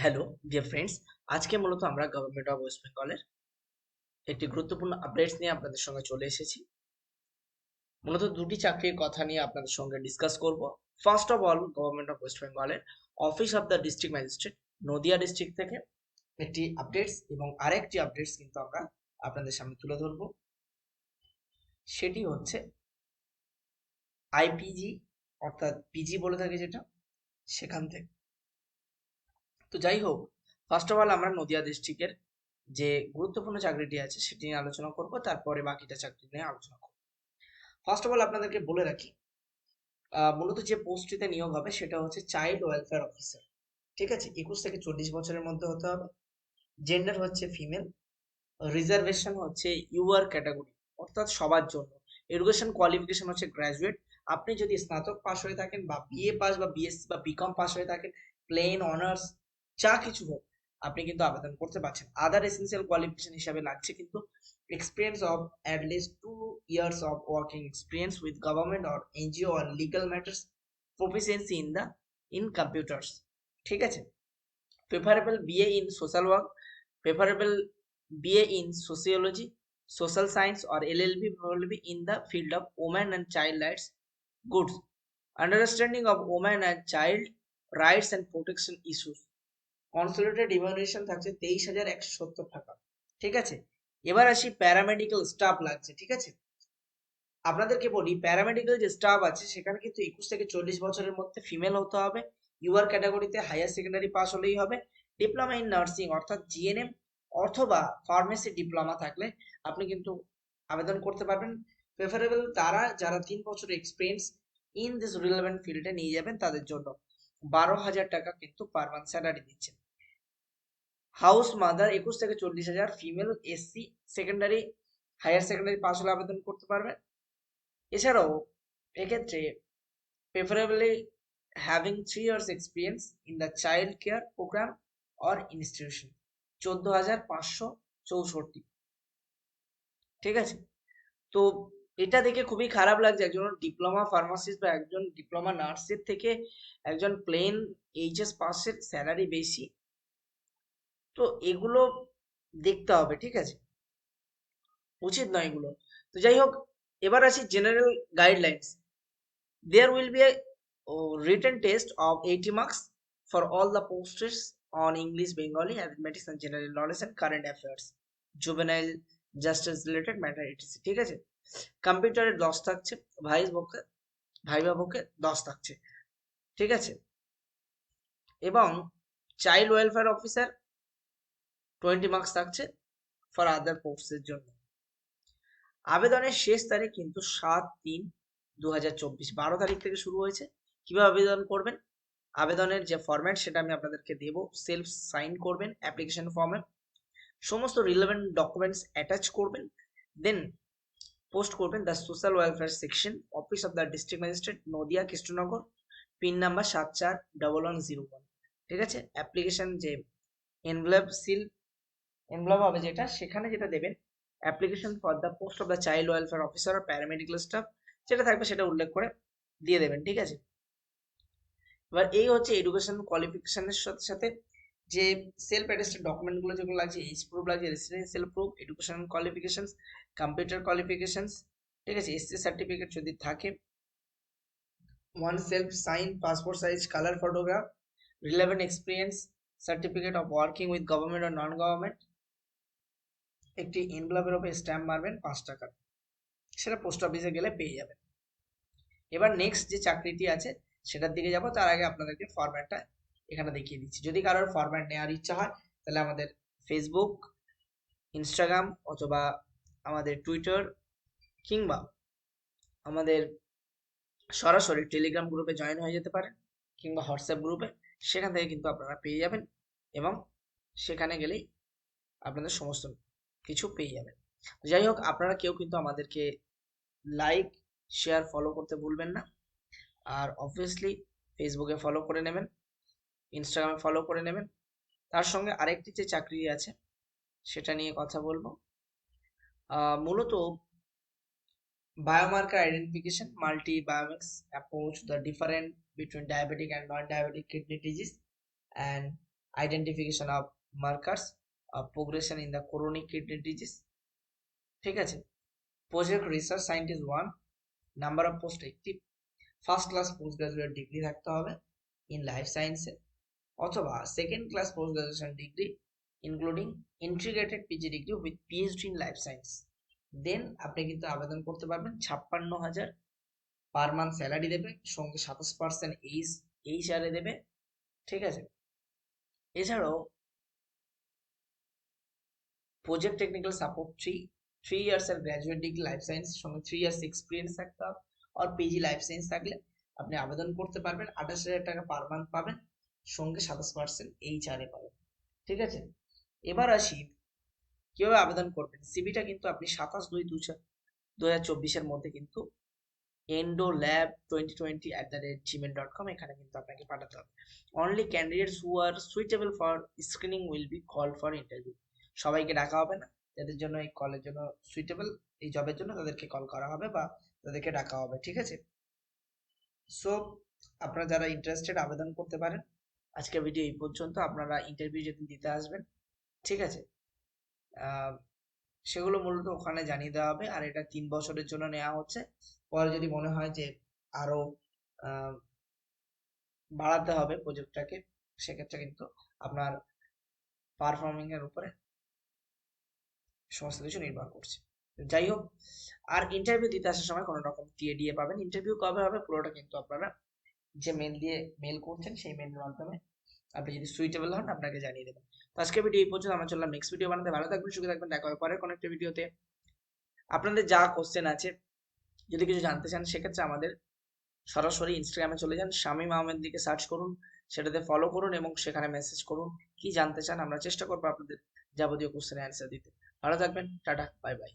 Hello dear friends আজকে মূলত আমরা গভর্নমেন্ট অফ ওয়েস্ট বেঙ্গলের একটি গুরুত্বপূর্ণ আপডেটস নিয়ে আপনাদের সঙ্গে চলে এসেছি। মূলত দুটি চাকরির কথা নিয়ে আপনাদের সঙ্গে ডিসকাস করব। First of all government of west বেঙ্গলের office of the district magistrate Nadia district থেকে একটি আপডেটস এবং আরেকটি আপডেটস কিন্তু আমরা আপনাদের সামনে তুলে ধরব। সেটি হচ্ছে আইপিজি অর্থাৎ পিজি বলে থাকে যেটা, সেখান থেকে। তো যাই হোক ফার্স্ট অফ অল আমরা নদিয়া ডিস্ট্রিক্টের যে গুরুত্বপূর্ণ চাকরিটি আছে সেটি নিয়ে আলোচনা করব, তারপরে বাকিটা চাকরি নিয়ে আলোচনা করব। ফার্স্ট অফ অল আপনাদেরকে বলে রাখি মূলত যে পোস্টটিতে নিয়োগ হবে সেটা হচ্ছে চাইল্ড ওয়েলফেয়ার অফিসার ঠিক আছে? একুশ থেকে চল্লিশ বছরের মধ্যে হতে হবে। জেন্ডার হচ্ছে ফিমেল রিজার্ভেশন হচ্ছে ইউআর ক্যাটাগরি অর্থাৎ সবার জন্য। এডুকেশন কোয়ালিফিকেশন হচ্ছে গ্র্যাজুয়েট আপনি যদি স্নাতক পাস হয়ে থাকেন বা বিএ পাস বা বিএসসি বা বিকম পাস হয়ে থাকেন প্লেন অনার্স যা কিছু হোক আপনি কিন্তু আবেদন করতে পারছেন আদার এসেন্সিয়াল কোয়ালিফিকেশন হিসাবে লাগছে কিন্তু experience of at least two years of working experience with government or NGO or legal matters proficiency in the in computers ঠিক আছে preferable BA in social work preferable BA in sociology, social science, or LLB probably in the field of women and child rights goods. Understanding of women and child rights and protection issues. Consolidated evaluation থাকছে তেইশ হাজার একশো সত্তর টাকা। ঠিক আছে? এবার আসি প্যারামেডিক্যাল স্টাফ লাগছে, ঠিক আছে? আপনাদেরকে বলি প্যারামেডিক্যাল যে স্টাফ আছে, সেখানে কিন্তু একুশ থেকে চল্লিশ বছরের মধ্যে ফিমেল হতে হবে। ইউআর ক্যাটাগরিতে হায়ার সেকেন্ডারি পাস হলেই হবে। ডিপ্লোমা ইন নার্সিং অর্থাৎ জিএনএম অথবা ফার্মেসি ডিপ্লোমা থাকলে আপনি কিন্তু আবেদন করতে পারবেন। প্রেফারেবল তারা যারা তিন বছরের এক্সপিরিয়েন্স ইন দিস রিলেভেন্ট ফিল্ডে নিয়ে যাবেন, তাদের জন্য বারো হাজার টাকা কিন্তু পার মান্থ স্যালারি দিচ্ছেন। হাউস মাদার একুশ থেকে চল্লিশ হাজার, female, SC, secondary, higher secondary pass হলে আবেদন করতে পারবেন এছাড়াও এক্ষেত্রে preferably having three years experience in the child care program or institution চোদ্দ হাজার পাঁচশো চৌষট্টি। ঠিক আছে? তো এটা দেখে খুবই খারাপ লাগছে। একজন ডিপ্লোমা ফার্মাসিস্ট বা একজন ডিপ্লোমা নার্সের থেকে একজন প্লেন এইচএস পাসের স্যালারি বেশি। তো এগুলো দেখতে হবে ঠিক আছে? উচিত নয় এগুলো। তো যাই হোক এবার আসি general guidelines there will be written test of eighty marks for all the posts on English, Bengali, arithmetic and general knowledge and current affairs, juvenile justice related matter etc. ঠিক আছে? কম্পিউটারে দশ থাকছে ভাইস পক্ষে ভাইবা পক্ষে দশ থাকছে ঠিক আছে? এবং child welfare officer twenty marks থাকছে ফর আদার পোস্টের জন্য। আবেদনের শেষ তারিখ কিন্তু সাত তিন দু হাজার চব্বিশ। বারো তারিখ থেকে শুরু হয়েছে। কীভাবে আবেদন করবেন? আবেদনের যে ফরম্যাট সেটা আমি আপনাদেরকে দেব। সেলফ সাইন করবেন অ্যাপ্লিকেশন ফর্মে সমস্ত রিলেভেন্ট ডকুমেন্টস অ্যাটাচ করবেন। দেন পোস্ট করবেন the social welfare section office of the district magistrate Nadia, Krishnanagar. Pin number সাত চার ডবল ওয়ান জিরো ওয়ান ঠিক আছে? অ্যাপ্লিকেশন যে এনভেলপ সিল এনভেলপ হবে যেটা, সেখানে যেটা দেবেন application for the post of the child welfare officer R paramedical staff যেটা থাকবে সেটা উল্লেখ করে দিয়ে দেবেন, ঠিক আছে? এবার এই হচ্ছে এডুকেশন কোয়ালিফিকেশনের সাথে সাথে যে সেলফ অ্যাটেস্টেড ডকুমেন্টগুলো যেগুলো লাগছে এইচ প্রুফ লাগছে residential proof education qualifications computer qualifications ঠিক আছে? এসসি সার্টিফিকেট যদি থাকে one self sign passport size colour photograph relevant experience certificate of working with government R non government একটি এনভেলপের উপরে স্ট্যাম্প মারবেন পাঁচ টাকার সেটা পোস্ট অফিসে গেলে পেয়ে যাবেন। এবার নেক্সট যে চাকরিটি আছে, সেটার দিকে যাব। তার আগে আপনাদেরকে ফরম্যাটটা এখানে দেখিয়ে দিচ্ছি। যদি কারোর ফরম্যাট নেওয়ার ইচ্ছা হয়, তাহলে আমাদের ফেসবুক ইনস্টাগ্রাম অথবা আমাদের টুইটার কিংবা আমাদের সরাসরি টেলিগ্রাম গ্রুপে জয়েন হয়ে যেতে পারেন কিংবা হোয়াটসঅ্যাপ গ্রুপে সেখান থেকে কিন্তু আপনারা পেয়ে যাবেন এবং সেখানে গেলেই আপনাদের সমস্ত কিছু পেয়ে যাবেন। যাই হোক, আপনারা কেউ কিন্তু আমাদেরকে লাইক শেয়ার ফলো করতে ভুলবেন না। আর অবভিয়াসলি ফেসবুকে ফলো করে নেবেন ইনস্টাগ্রামে ফলো করে নেবেন। তার সঙ্গে আরেকটি যে চাকরি আছে, সেটা নিয়ে কথা বলব। মূলত biomarker identification multi biomics approach, the different between diabetic and non-diabetic kidney disease and identification of markers progression in the chronic kidney disease ঠিক আছে? Project research scientist one number of post একটি first class post graduate degree থাকতে হবে in life সায়েন্সে অথবা second class post graduation degree including integrated PG degree with PhD in life science then আপনি কিন্তু আবেদন করতে পারবেন ছাপ্পান্ন হাজার পার মান্থ স্যালারি দেবে, সঙ্গে সাতাশ পার্সেন্ট এইচ এইচ আর দেবে। ঠিক আছে? এছাড়াও project technical support three three years এর গ্র্যাজুয়েট ডিগ্রি লাইফ সায়েন্স সঙ্গে থ্রি ইয়ার্স এক্সপিরিয়েন্স থাকতে হবে আর পিজি লাইফ সায়েন্স থাকলে আপনি আবেদন করতে পারবেন, আঠাশ হাজার টাকা পার মান্থ পাবেন, সঙ্গে সাতাশ পার্সেন্ট এইচ আর এ পাবেন, ঠিক আছে? এবার আসি, কীভাবে আবেদন করবেন? সিবিটা কিন্তু আপনি সাতাশ দুই দু হাজার চব্বিশের মধ্যে কিন্তু endo lab twenty twenty at the rate Gmail dot com এখানে কিন্তু আপনাকে পাঠাতে হবে। Only candidates who are suitable for screening will be call for interview সবাইকে ডাকা হবে না। যাদের জন্য এই কলের জন্য সুইটেবল এই জবের জন্য তাদেরকে কল করা হবে বা তাদেরকে ডাকা হবে, ঠিক আছে? সো আপনারা যারা ইন্টারেস্টেড আবেদন করতে পারেন আজকে ভিডিও এই পর্যন্ত। আপনারা ইন্টারভিউ যেদিন দিতে আসবেন, ঠিক আছে? সেগুলো মূলত ওখানে জানিয়ে দেওয়া হবে। আর এটা তিন বছরের জন্য নেওয়া হচ্ছে। পরে যদি মনে হয় যে আরও বাড়াতে হবে প্রজেক্টটাকে সেক্ষেত্রে কিন্তু আপনার পারফর্মিং এর উপরে সমস্ত কিছু নির্ভর করছে। যাই হোক, আর ইন্টারভিউ দিতে আসার সময় কোনো রকম টিএডিএ পাবেন। ইন্টারভিউ কবে হবে পুরোটা কিন্তু আপনারা যে মেল দিয়ে মেল করছেন সেই মেলের মাধ্যমে আপনি যদি সুইটেবল হন আপনাকে জানিয়ে দেবেন তো আজকে ভিডিও এই পর্যন্ত, আমরা চললাম নেক্সট ভিডিও বানাতে। ভালো থাকবেন, সুখে থাকবেন, দেখা হবে পরের কোনো একটা ভিডিওতে আপনাদের যা কোশ্চেন আছে, যদি কিছু জানতে চান, সেক্ষেত্রে আমাদের সরাসরি ইনস্টাগ্রামে চলে যান। শামীম আহমেদ দিকে সার্চ করুন, সেটাতে ফলো করুন এবং সেখানে মেসেজ করুন। কি জানতে চান, আমরা চেষ্টা করব আপনাদের যাবতীয় কোশ্চেনের অ্যান্সার দিতে। ভালো থাকবেন টাটা বাই বাই